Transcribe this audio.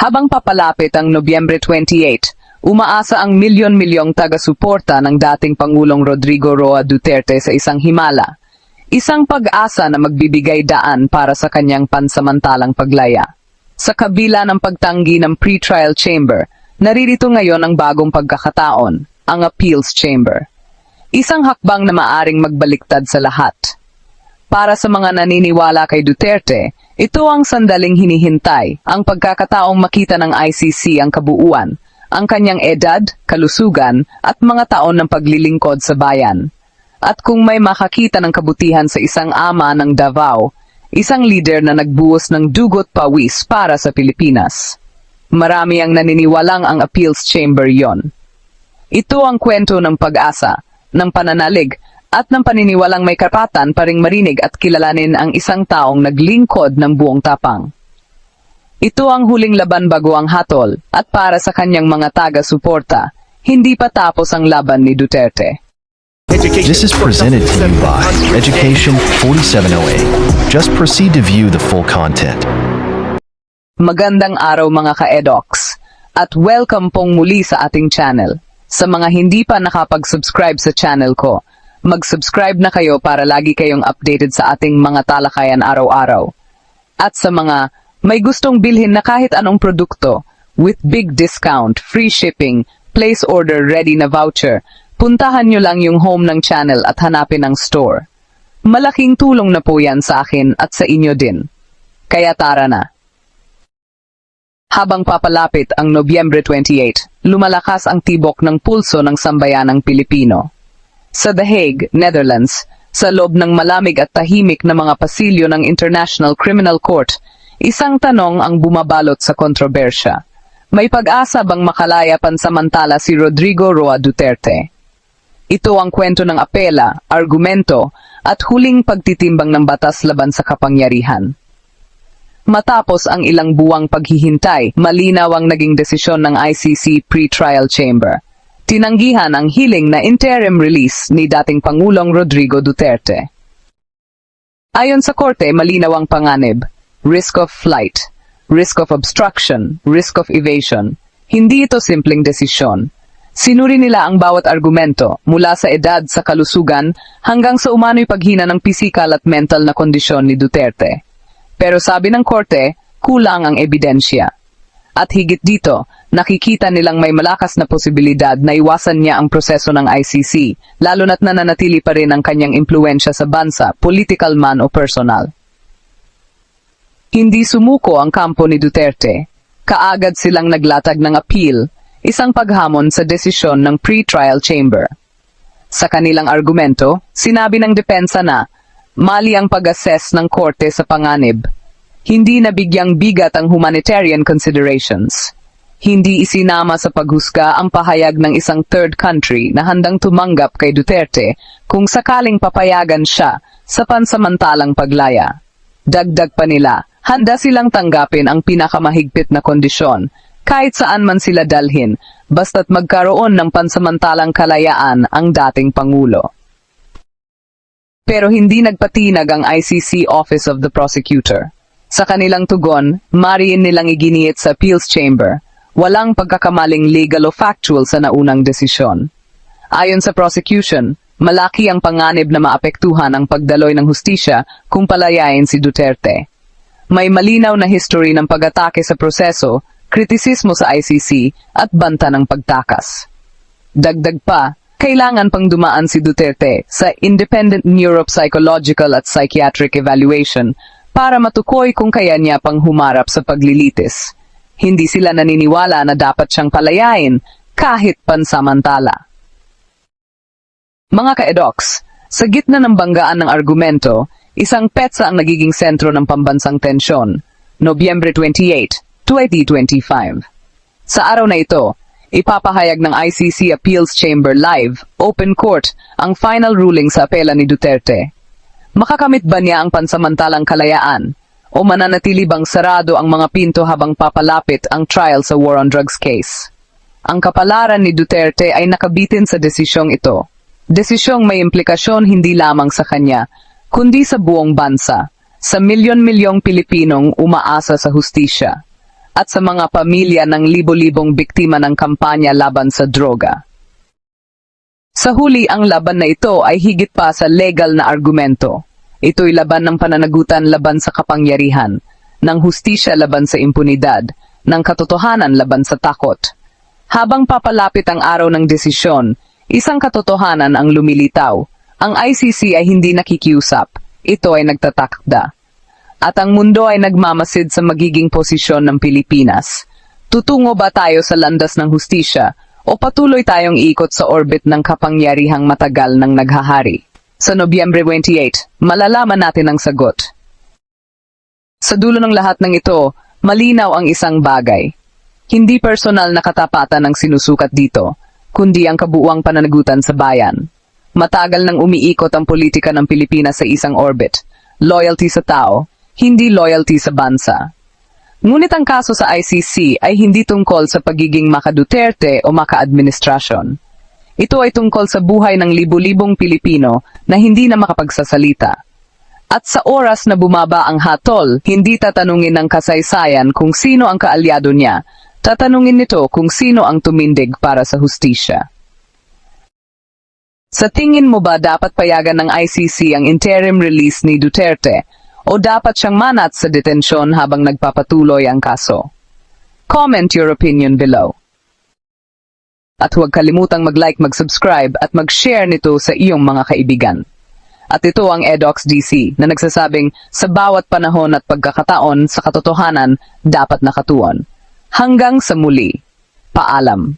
Habang papalapit ang Nobyembre 28, umaasa ang milyon-milyong taga-suporta ng dating Pangulong Rodrigo Roa Duterte sa isang himala. Isang pag-asa na magbibigay daan para sa kanyang pansamantalang paglaya. Sa kabila ng pagtanggi ng pre-trial chamber, naririto ngayon ang bagong pagkakataon, ang appeals chamber. Isang hakbang na maaring magbaliktad sa lahat. Para sa mga naniniwala kay Duterte, ito ang sandaling hinihintay, ang pagkakataong makita ng ICC ang kabuuan, ang kanyang edad, kalusugan, at mga taon ng paglilingkod sa bayan. At kung may makakita ng kabutihan sa isang ama ng Davao, isang leader na nagbuhos ng dugot pawis para sa Pilipinas. Marami ang naniniwalang ang appeals chamber yon. Ito ang kwento ng pag-asa, ng pananalig, at ng paniniwalang may karapatan pa ring marinig at kilalanin ang isang taong naglingkod ng buong tapang. Ito ang huling laban bago ang hatol, at para sa kanyang mga taga-suporta, hindi pa tapos ang laban ni Duterte. This is presented to you by Education 4708. Just proceed to view the full content. Magandang araw mga ka-edocs, at welcome pong muli sa ating channel. Sa mga hindi pa nakapag-subscribe sa channel ko, mag-subscribe na kayo para lagi kayong updated sa ating mga talakayan araw-araw. At sa mga may gustong bilhin na kahit anong produkto, with big discount, free shipping, place order ready na voucher, puntahan nyo lang yung home ng channel at hanapin ang store. Malaking tulong na po yan sa akin at sa inyo din. Kaya tara na. Habang papalapit ang Nobyembre 28, lumalakas ang tibok ng pulso ng sambayanang Pilipino. Sa The Hague, Netherlands, sa loob ng malamig at tahimik na mga pasilyo ng International Criminal Court, isang tanong ang bumabalot sa kontrobersya. May pag-asa bang makalaya pansamantala si Rodrigo Roa Duterte? Ito ang kwento ng apela, argumento, at huling pagtitimbang ng batas laban sa kapangyarihan. Matapos ang ilang buwang paghihintay, malinaw ang naging desisyon ng ICC pre-trial chamber. Tinanggihan ang hiling na interim release ni dating Pangulong Rodrigo Duterte. Ayon sa korte, malinaw ang panganib. Risk of flight, risk of obstruction, risk of evasion. Hindi ito simpleng desisyon. Sinuri nila ang bawat argumento, mula sa edad sa kalusugan hanggang sa umano'y paghina ng pisikal at mental na kondisyon ni Duterte. Pero sabi ng korte, kulang ang ebidensya. At higit dito, nakikita nilang may malakas na posibilidad na iwasan niya ang proseso ng ICC, lalo na't nananatili pa rin ang kanyang impluensya sa bansa, political man o personal. Hindi sumuko ang kampo ni Duterte. Kaagad silang naglatag ng appeal, isang paghamon sa desisyon ng pre-trial chamber. Sa kanilang argumento, sinabi ng depensa na mali ang pag-assess ng korte sa panganib. Hindi nabigyang bigat ang humanitarian considerations. Hindi isinama sa paghusga ang pahayag ng isang third country na handang tumanggap kay Duterte kung sakaling papayagan siya sa pansamantalang paglaya. Dagdag pa nila, handa silang tanggapin ang pinakamahigpit na kondisyon kahit saan man sila dalhin, basta't magkaroon ng pansamantalang kalayaan ang dating Pangulo. Pero hindi nagpatinag ang ICC Office of the Prosecutor. Sa kanilang tugon, mariin nilang iginiit sa appeals chamber, walang pagkakamaling legal o factual sa naunang desisyon. Ayon sa prosecution, malaki ang panganib na maapektuhan ang pagdaloy ng hustisya kung palayain si Duterte. May malinaw na history ng pag-atake sa proseso, kritisismo sa ICC, at banta ng pagtakas. Dagdag pa, kailangan pang dumaan si Duterte sa Independent Neuropsychological at Psychiatric Evaluation para matukoy kung kaya niya pang humarap sa paglilitis. Hindi sila naniniwala na dapat siyang palayain kahit pansamantala. Mga ka-edoks, sa gitna ng banggaan ng argumento, isang petsa ang nagiging sentro ng pambansang tensyon, Nobyembre 28, 2025. Sa araw na ito, ipapahayag ng ICC Appeals Chamber Live, Open Court, ang final ruling sa apela ni Duterte. Makakamit ba niya ang pansamantalang kalayaan? O mananatili bang sarado ang mga pinto habang papalapit ang trial sa war on drugs case? Ang kapalaran ni Duterte ay nakabitin sa desisyong ito. Desisyong may implikasyon hindi lamang sa kanya, kundi sa buong bansa, sa milyon-milyong Pilipinong umaasa sa hustisya. at sa mga pamilya ng libo-libong biktima ng kampanya laban sa droga. Sa huli, ang laban na ito ay higit pa sa legal na argumento. Ito'y laban ng pananagutan laban sa kapangyarihan, ng hustisya laban sa impunidad, ng katotohanan laban sa takot. Habang papalapit ang araw ng desisyon, isang katotohanan ang lumilitaw. Ang ICC ay hindi nakikiusap. Ito ay nagtatakda. At ang mundo ay nagmamasid sa magiging posisyon ng Pilipinas. Tutungo ba tayo sa landas ng hustisya o patuloy tayong ikot sa orbit ng kapangyarihang matagal ng naghahari? Sa Nobyembre 28, malalaman natin ang sagot. Sa dulo ng lahat ng ito, malinaw ang isang bagay. Hindi personal na katapatan ang sinusukat dito, kundi ang kabuuang pananagutan sa bayan. Matagal nang umiikot ang politika ng Pilipinas sa isang orbit. Loyalty sa tao, hindi loyalty sa bansa. Ngunit ang kaso sa ICC ay hindi tungkol sa pagiging maka-Duterte o maka-administrasyon. Ito ay tungkol sa buhay ng libu-libong Pilipino na hindi na makapagsasalita. At sa oras na bumaba ang hatol, hindi tatanungin ng kasaysayan kung sino ang kaalyado niya, tatanungin nito kung sino ang tumindig para sa hustisya. Sa tingin mo ba dapat payagan ng ICC ang interim release ni Duterte o dapat siyang manat sa detensyon habang nagpapatuloy ang kaso? Comment your opinion below. At huwag kalimutang mag-like, mag-subscribe at mag-share nito sa iyong mga kaibigan. At ito ang EDOX DC na nagsasabing sa bawat panahon at pagkakataon sa katotohanan dapat nakatuon. Hanggang sa muli. Paalam.